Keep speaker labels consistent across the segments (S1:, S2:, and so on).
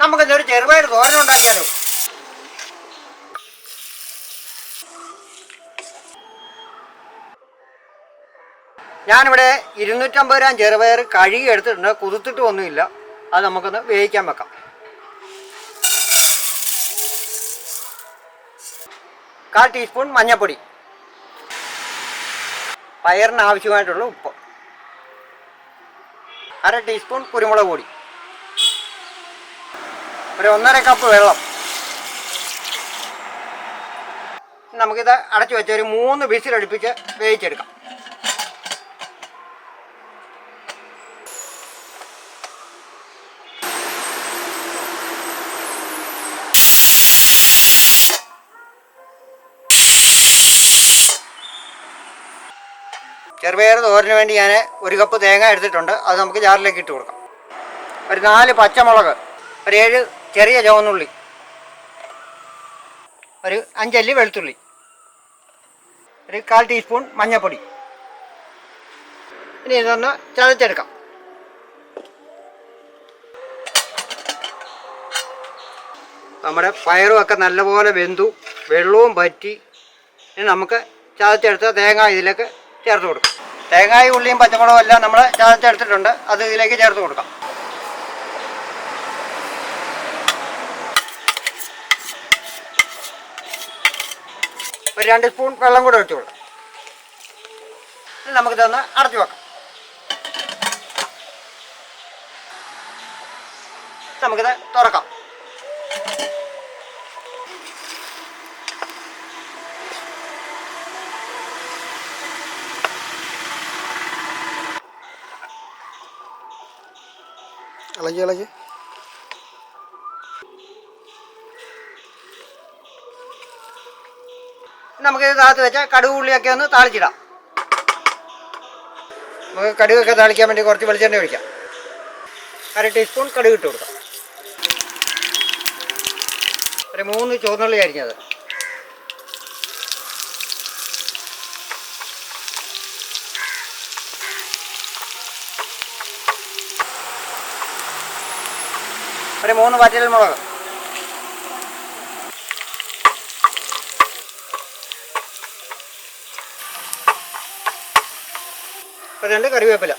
S1: നമുക്കിന്നൊരു ചെറുപയർ തോരൻ ഉണ്ടാക്കിയാലോ? ഞാനിവിടെ ഇരുന്നൂറ്റമ്പത് ഗ്രാം ചെറുപയർ കഴുകി എടുത്തിട്ടുണ്ട്. കുതിർത്തിട്ട് ഒന്നുമില്ല. അത് നമുക്കൊന്ന് വേവിക്കാൻ വെക്കാം. കാൽ ടീസ്പൂൺ മഞ്ഞൾപ്പൊടി. പയറിന് ആവശ്യമായിട്ടുള്ള ഉപ്പ്. അര ടീസ്പൂൺ കുരുമുളക് പൊടി. ഒരു ഒന്നര കപ്പ് വെള്ളം. നമുക്കിത് അടച്ചു വെച്ച് ഒരു മൂന്ന് വിസിലടുപ്പിച്ച് വേവിച്ചെടുക്കാം. ചെറുപയർ തോരന് വേണ്ടി ഞാൻ ഒരു കപ്പ് തേങ്ങ എടുത്തിട്ടുണ്ട്. അത് നമുക്ക് ജാറിലേക്ക് ഇട്ട് കൊടുക്കാം. ഒരു നാല് പച്ചമുളക് ഒരു ഏഴ് ചെറിയ ചുവന്നുള്ളി. ഒരു അഞ്ചല്ലി വെളുത്തുള്ളി. ഒരു കാൽ ടീസ്പൂൺ മഞ്ഞൾപ്പൊടി. ഇനി ഇതൊന്ന് ചതച്ചെടുക്കാം. നമ്മുടെ പയറുമൊക്കെ നല്ലപോലെ വെന്തു വെള്ളവും പറ്റി ഇനി നമുക്ക് ചതച്ചെടുത്ത തേങ്ങ ഇതിലേക്ക് ചേർത്ത് കൊടുക്കാം. തേങ്ങായും ഉള്ളിയും പച്ചമുളകും എല്ലാം നമ്മൾ ചതച്ചെടുത്തിട്ടുണ്ട്. അത് ഇതിലേക്ക് ചേർത്ത് കൊടുക്കാം. ഒരു രണ്ട് സ്പൂൺ വെള്ളം കൂടെ ഒഴിച്ചു കൊടുക്കാം. നമുക്ക് ഇതൊന്ന് അടച്ചു വെക്കാം. നമുക്കിത് തുറക്കാം.
S2: ഇളകി ഇളകി
S1: നമുക്ക് ഇതിനകത്ത് വെച്ചാൽ വെച്ച കടുക് ഉള്ളിയൊക്കെ ഒന്ന് താളിച്ചിടാം. നമുക്ക് കടുകൊക്കെ താളിക്കാൻ വേണ്ടി കുറച്ച് വെളിച്ചെണ്ണ ഒഴിക്കാം. അര ടീസ്പൂൺ കടുക് ഇട്ട് കൊടുക്കാം. ഒരു മൂന്ന് ചുവന്നുള്ളി അരിഞ്ഞത്. ഒരു മൂന്ന് വറ്റൽ മുളക്. ഒരു രണ്ട് കറിവേപ്പില.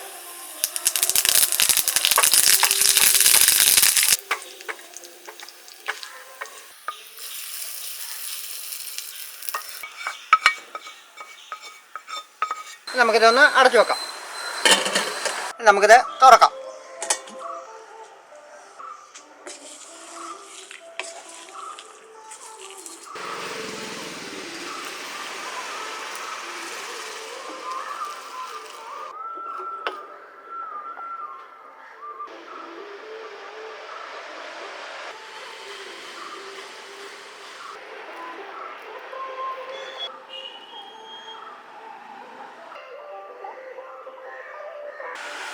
S1: നമുക്കിതൊന്ന് അടച്ചു വെക്കാം. നമുക്കിത് തുറക്കാം. you